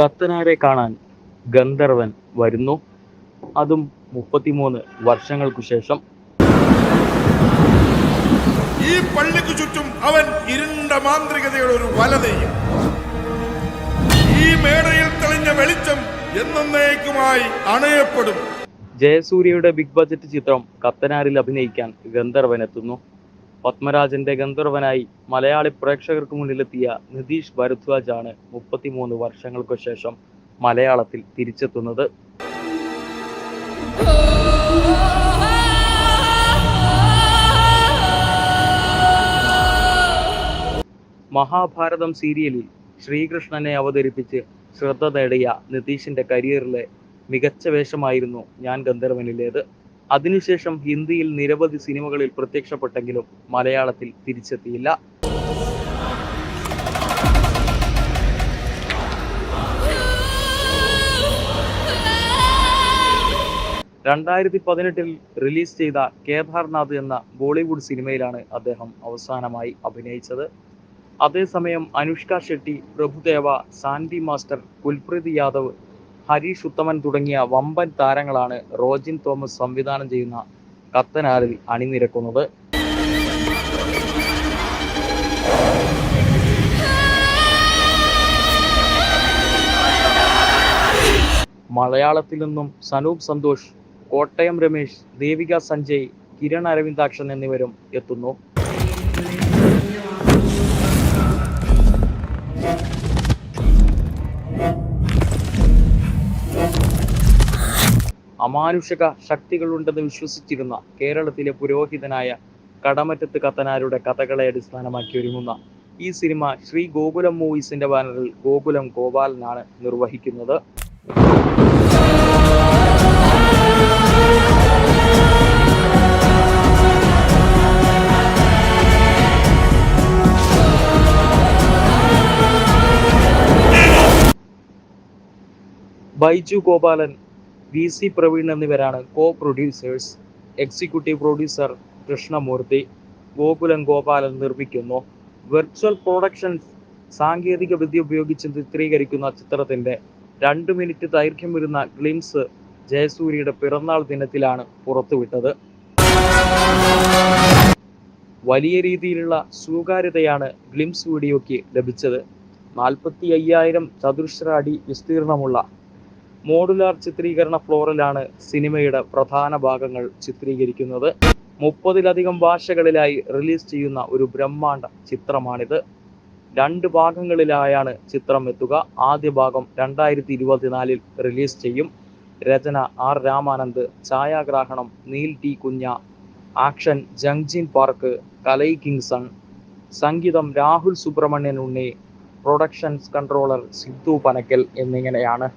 കത്തനാരെ കാണാൻ ഗന്ധർവൻ വരുന്നു. അതും മുപ്പത്തിമൂന്ന് വർഷങ്ങൾക്കു ശേഷം. ഈ പള്ളിക്ക് ചുറ്റും അവൻ ഇരുണ്ട മാന്ത്രികതയുടെ ഒരു വല നെയ്യും ഈ മേടയിൽ തെളിഞ്ഞ വെളിച്ചം എന്നേക്കുമായി അണയപ്പെടും. ജയസൂര്യയുടെ ബിഗ് ബജറ്റ് ചിത്രം കത്തനാരിൽ അഭിനയിക്കാൻ ഗന്ധർവൻ എത്തുന്നു. പത്മരാജന്റെ ഗന്ധർവനായി മലയാളി പ്രേക്ഷകർക്ക് മുന്നിലെത്തിയ നിതീഷ് ഭരദ്വാജ് ആണ് മുപ്പത്തിമൂന്ന് വർഷങ്ങൾക്കു ശേഷം മലയാളത്തിൽ തിരിച്ചെത്തുന്നത്. മഹാഭാരതം സീരിയലിൽ ശ്രീകൃഷ്ണനെ അവതരിപ്പിച്ച് ശ്രദ്ധ നേടിയ നിതീഷിന്റെ കരിയറിലെ മികച്ച വേഷമായിരുന്നു ഞാൻ ഗന്ധർവനിലേത്. അതിനുശേഷം ഹിന്ദിയിൽ നിരവധി സിനിമകളിൽ പ്രത്യക്ഷപ്പെട്ടെങ്കിലും മലയാളത്തിൽ തിരിച്ചെത്തിയില്ല. രണ്ടായിരത്തി പതിനെട്ടിൽ റിലീസ് ചെയ്ത കേദാർനാഥ് എന്ന ബോളിവുഡ് സിനിമയിലാണ് അദ്ദേഹം അവസാനമായി അഭിനയിച്ചത്. അതേസമയം അനുഷ്ക ഷെട്ടി പ്രഭുദേവ സാൻഡി മാസ്റ്റർ കുൽപ്രീത് യാദവ് ഹരീഷ് ഉത്തമൻ തുടങ്ങിയ വമ്പൻ താരങ്ങളാണ് റോജിൻ തോമസ് സംവിധാനം ചെയ്യുന്ന കത്തനാറിൽ അണിനിരക്കുന്നത്. മലയാളത്തിൽ നിന്നും സനൂപ് സന്തോഷ് കോട്ടയം രമേശ് ദേവിക സഞ്ജയ് കിരൺ അരവിന്ദാക്ഷൻ എന്നിവരും എത്തുന്നു. അമാനുഷിക ശക്തികളുണ്ടെന്ന് വിശ്വസിച്ചിരുന്ന കേരളത്തിലെ പുരോഹിതനായ കടമറ്റത്ത് കത്തനാരുടെ കഥകളെ അടിസ്ഥാനമാക്കി ഒരുങ്ങുന്ന ഈ സിനിമ ശ്രീ ഗോകുലം മൂവീസിന്റെ ബാനറിൽ ഗോകുലം ഗോപാലനാണ് നിർവഹിക്കുന്നത്. ബൈജു ഗോപാലൻ വി സി പ്രവീൺ എന്നിവരാണ് co producers executive producer Krishnamoorthy Gokulam Gopalan നിർമ്മിക്കുന്നു. വെർച്വൽ പ്രൊഡക്ഷൻ സാങ്കേതിക വിദ്യ ഉപയോഗിച്ച് ചിത്രീകരിക്കുന്ന ചിത്രത്തിന്റെ രണ്ട് മിനിറ്റ് ദൈർഘ്യം വരുന്ന ഗ്ലിംസ് ജയസൂര്യയുടെ പിറന്നാൾ ദിനത്തിലാണ് പുറത്തുവിട്ടത്. വലിയ രീതിയിലുള്ള സ്വീകാര്യതയാണ് ഗ്ലിംസ് വീഡിയോയ്ക്ക് ലഭിച്ചത്. നാൽപ്പത്തി അയ്യായിരം ചതുരശ്ര അടി വിസ്തീർണമുള്ള മോഡുലാർ ചിത്രീകരണ ഫ്ലോറിലാണ് സിനിമയുടെ പ്രധാന ഭാഗങ്ങൾ ചിത്രീകരിക്കുന്നത്. മുപ്പതിലധികം ഭാഷകളിലായി റിലീസ് ചെയ്യുന്ന ഒരു ബ്രഹ്മാണ്ഡ ചിത്രമാണിത്. രണ്ട് ഭാഗങ്ങളിലായാണ് ചിത്രം എത്തുക. ആദ്യ ഭാഗം രണ്ടായിരത്തി ഇരുപത്തിനാലിൽ റിലീസ് ചെയ്യും. രചന R Ramanand ഛായാഗ്രാഹണം Neel D Cunha action Jungjin Park Kalai Kingson സംഗീതം രാഹുൽ സുബ്രഹ്മണ്യൻ ഉണ്ണി പ്രൊഡക്ഷൻസ് കൺട്രോളർ സിദ്ധു പനക്കൽ എന്നിങ്ങനെയാണ്.